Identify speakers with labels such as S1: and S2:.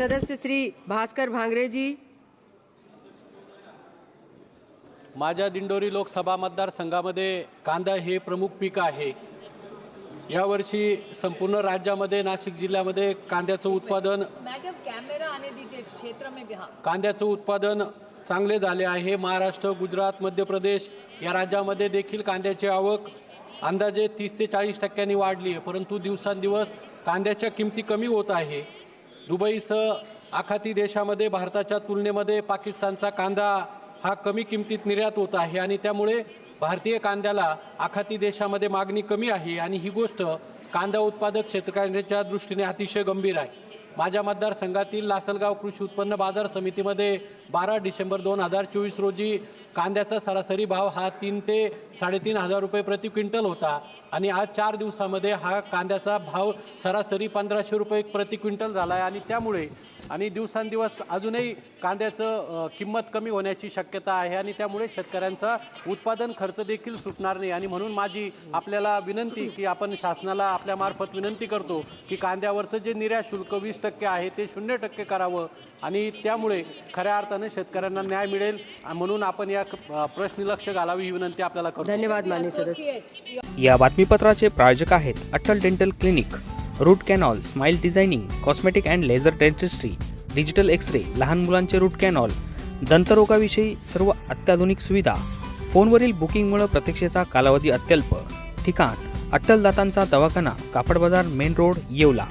S1: सदस्य श्री भास्कर भांगरे जी।
S2: माझ्या दिंडोरी लोकसभा मतदारसंघामध्ये कांदा हे प्रमुख पीक आहे. यावर्षी संपूर्ण राज्यामध्ये नाशिक जिल्ह्यामध्ये कांद्याचं उत्पादन कांद्याचं उत्पादन चांगले झाले आहे. महाराष्ट्र गुजरात मध्य प्रदेश या राज्यामध्ये देखील कांद्याची आवक अंदाजे तीस ते चाळीस टक्क्यांनी वाढली आहे. परंतु दिवसांदिवस कांद्याच्या किमती कमी होत आहे. दुबईसह आखाती देशामध्ये भारताच्या तुलनेमध्ये पाकिस्तानचा कांदा हा कमी किमतीत निर्यात होत आहे आणि त्यामुळे भारतीय कांद्याला आखाती देशामध्ये मागणी कमी आहे आणि ही गोष्ट कांदा उत्पादक शेतकऱ्यांच्या दृष्टीने अतिशय गंभीर आहे. माझ्या मतदारसंघातील लासलगाव कृषी उत्पन्न बाजार समितीमध्ये बारा डिसेंबर दोन हजार चोवीस रोजी कांद्याचा सरासरी भाव हा तीन ते साडेतीन हजार रुपये प्रति क्विंटल होता. आणि आज चार दिवसामध्ये हा कांद्याचा भाव सरासरी पंधराशे रुपये प्रति क्विंटल झाला आहे. आणि त्यामुळे आणि दिवसांदिवस अजूनही कांद्याचं किंमत कमी होण्याची शक्यता आहे. आणि त्यामुळे शेतकऱ्यांचा उत्पादन खर्च देखील सुटणार नाही. आणि म्हणून माझी आपल्याला विनंती की आपण शासनाला आपल्यामार्फत विनंती करतो की कांद्यावरचं जे निर्यात शुल्क वीस टक्के आहे ते शून्य टक्के करावं. आणि त्यामुळे खऱ्या अर्थानं शेतकऱ्यांना न्याय मिळेल. म्हणून आपण या प्रश्नी लक्ष घालावी ही विनंती आपल्याला करतो.
S1: धन्यवाद माननीय सदस्य.
S3: या बातमीपत्राचे प्रायोजक आहेत Atal dental clinic root canal smile designing cosmetic and laser dentistry digital X ray लहान मुलांचे रूट कॅनॉल दंतरोगाविषयी सर्व अत्याधुनिक सुविधा फोनवरील बुकिंगमुळे प्रतीक्षेचा कालावधी अत्यल्प. ठिकाण अट्टल दातांचा दवाखाना कापड बाजार मेन रोड येवला.